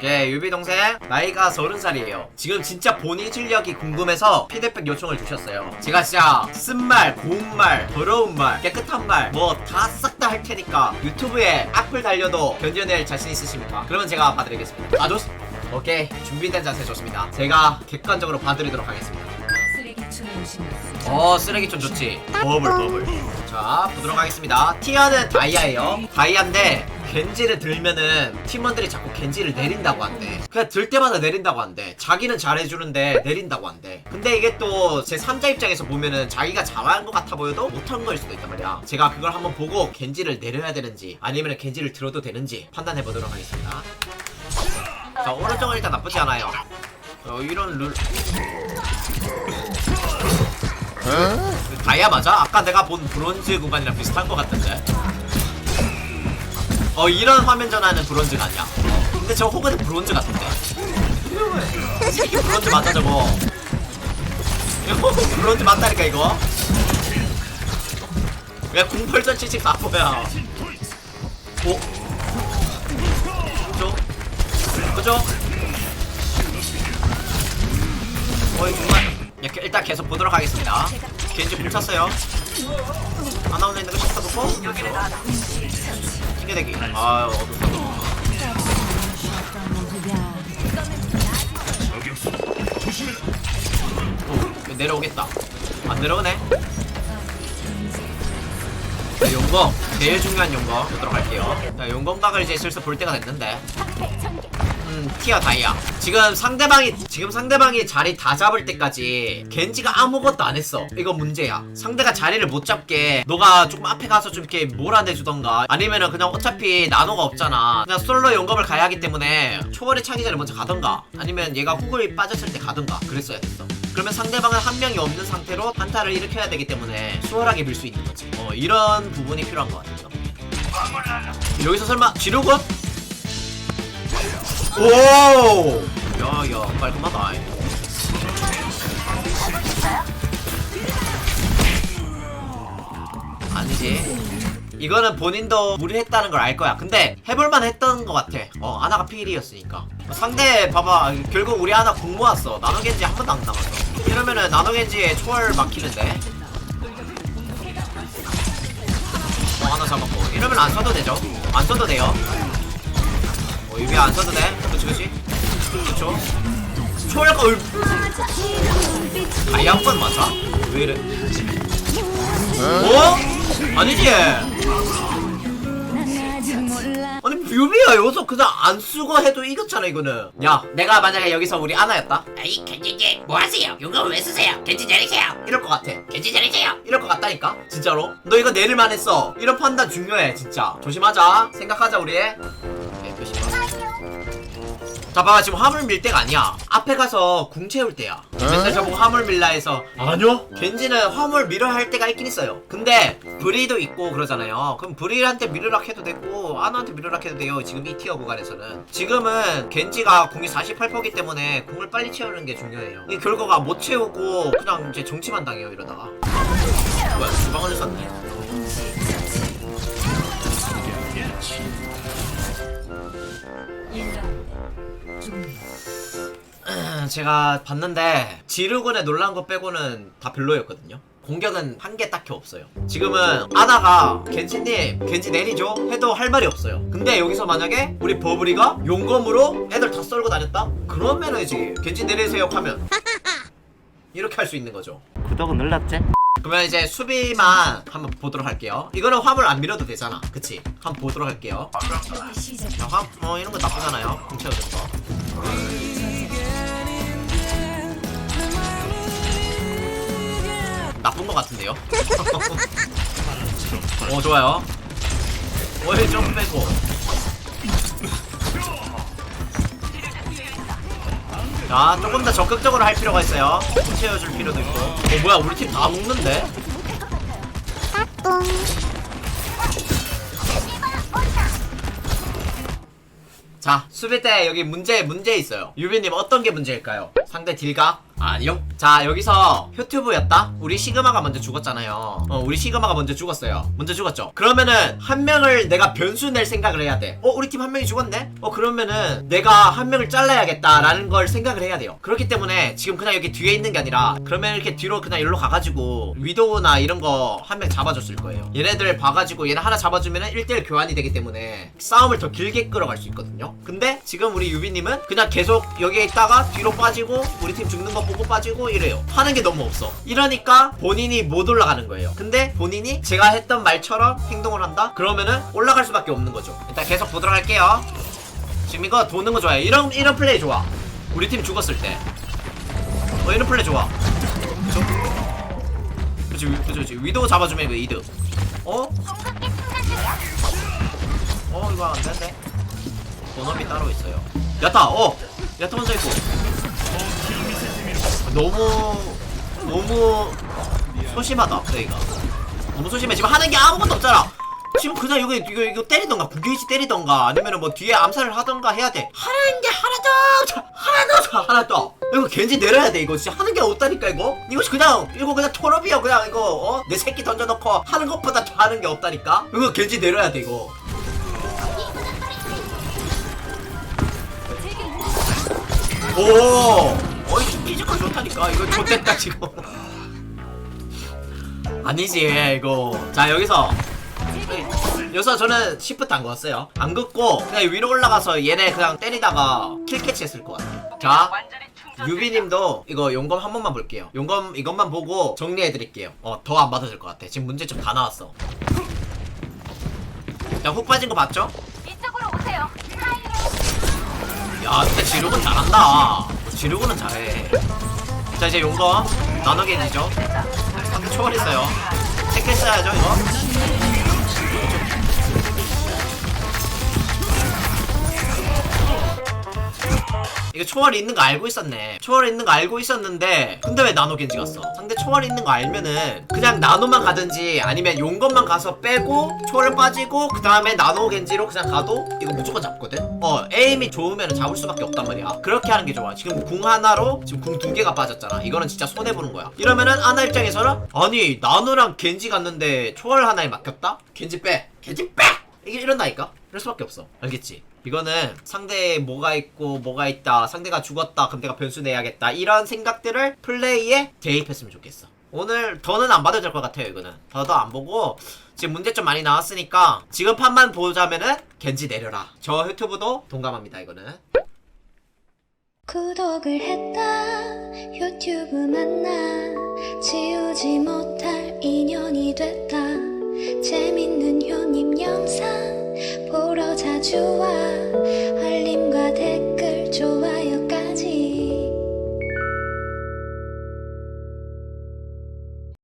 오케이 유비 동생 나이가 서른 살이에요. 지금 진짜 본인 실력이 궁금해서 피드백 요청을 주셨어요. 제가 진짜 쓴 말 고운 말 더러운 말 깨끗한 말 뭐 다 싹 다 할 테니까 유튜브에 악플 달려도 견뎌낼 자신 있으십니까? 그러면 제가 봐드리겠습니다. 아 좋... 오케이. 준비된 자세 좋습니다. 제가 객관적으로 봐드리도록 하겠습니다 어 쓰레기촌 좋지. 버블 버블. 자 보도록 하겠습니다. 티아는 다이아예요. 다이아인데 겐지를 들면은 팀원들이 자꾸 겐지를 내린다고 한대. 그냥 들 때마다 내린다고 한대. 자기는 잘해주는데 내린다고 한대. 근데 이게 또 제 3자 입장에서 보면은 자기가 잘하는 것 같아 보여도 못한 거일 수도 있단 말이야. 제가 그걸 한번 보고 겐지를 내려야 되는지 아니면 겐지를 들어도 되는지 판단해 보도록 하겠습니다. 자 오른쪽은 일단 나쁘지 않아요. 어, 이런 룰 다이아 맞아? 아까 내가 본 브론즈 구간이랑 비슷한 것 같던데 어 이런 화면 전환은 브론즈가 아니야 근데 저 호그는 브론즈 같은데 이 새끼 브론즈 맞아 저거 이거 브론즈 맞다니까 이거 왜08.77 나쁘야 오? 그죠? 그죠? 어이 정말 일단 계속 보도록 하겠습니다. 겐지 안 나오는 있는 거 셔터 놓고. 튕겨대기. 아유 어둡다. 오, 내려오겠다. 안 내려오네. 자, 용검. 제일 중요한 용검. 보도록 할게요. 자, 용검각을 이제 슬슬 볼 때가 됐는데 음, 티어 다이아. 지금 상대방이 지금 상대방이 자리 다 잡을 때까지 겐지가 아무것도 안 했어. 이거 문제야. 상대가 자리를 못 잡게 너가 조금 앞에 가서 좀 이렇게 몰아내주던가 아니면은 그냥 어차피 나노가 없잖아. 그냥 솔로 용검을 가야 하기 때문에 초월이 차기 전에 먼저 가던가 아니면 얘가 후굴이 빠졌을 때 가던가 그랬어야 됐어. 그러면 상대방은 한 명이 없는 상태로 한타를 일으켜야 되기 때문에 수월하게 빌수 있는 거지. 어, 이런 부분이 필요한 것 같아요. 여기서 설마 지르고? 오! 야야 깔끔하다. 아니지. 이거는 본인도 무리했다는 걸 알 거야. 근데 해볼만 했던 것 같아. 어 아나가 필이었으니까. 상대 봐봐. 결국 우리 아나 공 모았어. 나노겐지 한 번도 안 남았어. 이러면은 나노겐지에 초월 막히는데. 어 하나 잡았고. 이러면 안 써도 되죠? 안 써도 돼요 어, 유비 안 써도 돼? 그치, 그치? 그쵸? 초월가 울. 다이아 한번 맞아? 왜 이래? 어? 아니지? 아니, 뮤비야, 여기서 그냥 안 쓰고 해도 이겼잖아, 이거는. 야, 내가 만약에 여기서 우리 아나였다? 아이 겐지지 뭐 하세요? 용감을 왜 쓰세요? 겐지 잘리세요 이럴 것 같아. 겐지 잘리세요 이럴 것 같다니까? 진짜로? 너 이거 내릴만 했어. 이런 판단 중요해, 진짜. 조심하자. 생각하자, 우리. 자, 봐봐. 지금 화물 밀 때가 아니야. 앞에 가서 궁 채울 때야. 맨날 저보고 화물 밀라 해서. 아니요? 겐지는 화물 밀어야 할 때가 있긴 있어요. 근데, 브리도 있고 그러잖아요. 그럼 브리한테 밀으락 해도 되고, 아나한테 밀으락 해도 돼요. 지금 이 티어 구간에서는. 지금은 겐지가 궁이 48%기 때문에 궁을 빨리 채우는 게 중요해요. 이 결과가 못 채우고, 그냥 이제 정치만 당해요, 이러다가. 뭐야, 주방을 썼네. 제가 봤는데 지르군에 놀란 거 빼고는 다 별로였거든요. 공격은 한 개 딱히 없어요. 지금은 아나가 겐지님 겐지 내리죠 해도 할 말이 없어요. 근데 여기서 만약에 우리 버블이가 용검으로 애들 다 썰고 다녔다? 그러면은 이제 겐지 내리세요 하면 이렇게 할 수 있는 거죠. 구독은 눌렀지? 그러면 이제 수비만 한번 보도록 할게요. 이거는 화물 안 밀어도 되잖아. 그치? 한번 보도록 할게요. 야, 화, 어, 이런 거 나쁘잖아요. 공채워주는 거. 나쁜 거 같은데요? 오, 좋아요. 오일 좀 빼고. 자, 조금 더 적극적으로 할 필요가 있어요. 채워줄 필요도 있고. 어, 뭐야, 우리 팀 다 먹는데? 자, 수비 때 여기 문제, 문제 있어요. 유비님 어떤 게 문제일까요? 상대 딜각? 아, 영, 자, 여기서 효튜브였다? 우리 시그마가 먼저 죽었잖아요. 어, 우리 시그마가 먼저 죽었어요. 먼저 죽었죠? 그러면은, 한 명을 내가 변수 낼 생각을 해야 돼. 어, 우리 팀 한 명이 죽었네? 어, 그러면은, 내가 한 명을 잘라야겠다라는 걸 생각을 해야 돼요. 그렇기 때문에, 지금 그냥 여기 뒤에 있는 게 아니라, 그러면 이렇게 뒤로 그냥 일로 가가지고, 위도우나 이런 거 한 명 잡아줬을 거예요. 얘네들 봐가지고, 얘네 하나 잡아주면은 1대1 교환이 되기 때문에, 싸움을 더 길게 끌어갈 수 있거든요. 근데, 지금 우리 유비님은 그냥 계속 여기에 있다가 뒤로 빠지고, 우리 팀 죽는 거 보고 빠지고 이래요. 하는 게 너무 없어. 이러니까 본인이 못 올라가는 거예요. 근데 본인이 제가 했던 말처럼 행동을 한다? 그러면은 올라갈 수밖에 없는 거죠. 일단 계속 보도록 할게요. 지금 이거 도는 거 좋아요. 이런, 이런 플레이 좋아. 우리 팀 죽었을 때. 어, 이런 플레이 좋아. 그쵸? 그치, 위- 그치, 그치. 위도우 잡아주면 이거 이득. 어? 어, 이거 안 되는데. 본업이 따로 있어요. 야타, 어! 야타 혼자 있고. 너무 너무 소심하다 플레이가. 너무 소심해. 지금 하는 게 아무것도 없잖아. 지금 그냥 이거 이거 이거 때리던가 구게이지 때리던가 아니면은 뭐 뒤에 암살을 하던가 해야 돼. 하는 게 하나도 자, 하나도 자, 하나도 이거 겐지 내려야 돼 이거. 진짜 하는 게 없다니까 이거. 이거 그냥 이거 그냥 톨업이야 그냥 이거 어? 내 새끼 던져놓고 하는 것보다 더 하는 게 없다니까? 이거 겐지 내려야 돼 이거. 오 어이 피지컬 좋다니까. 이거 좋됐다 지금 아니지 이거. 자 여기서. 여기서 저는 시프트 안 걷었어요. 안 긋고 그냥 위로 올라가서 얘네 그냥 때리다가 킬 캐치 했을 것 같아요. 자 유비님도 이거 용검 한 번만 볼게요. 용검 이것만 보고 정리해드릴게요. 어더안될것 같아. 지금 문제점 다 나왔어. 야훅 빠진 거 봤죠? 이쪽으로 오세요. 야 근데 지르군 잘한다 지르군은 잘해. 자 이제 용거 되죠. 상대 초월했어요. 체크 써야죠 이거 이거 초월이 있는 거 알고 있었네. 초월이 있는 거 알고 있었는데 근데 왜 나노 겐지 갔어 상대 초월이 있는 거 알면은 그냥 나노만 가든지 아니면 용건만 가서 빼고 초월 빠지고 그 다음에 나노 겐지로 그냥 가도 이거 무조건 잡거든? 어 에임이 좋으면 잡을 수밖에 없단 말이야. 그렇게 하는 게 좋아. 지금 궁 하나로 지금 궁 두 개가 빠졌잖아. 이거는 진짜 손해보는 거야. 이러면은 아나 입장에서는 아니 나노랑 겐지 갔는데 초월 하나에 막혔다? 겐지 빼. 겐지 빼! 이게 이런다니까? 이럴 수밖에 없어. 알겠지 이거는 상대에 뭐가 있고 뭐가 있다 상대가 죽었다 그럼 내가 변수 내야겠다 이런 생각들을 플레이에 대입했으면 좋겠어. 오늘 더는 안될것 같아요 이거는. 더도 안 보고 지금 문제점 많이 나왔으니까 지금 판만 보자면은 겐지 내려라. 저 유튜브도 동감합니다 이거는. 구독을 했다. 유튜브 만나. 지우지 못할 인연이 됐다. 재밌는 효님 영상. 보러 자주 와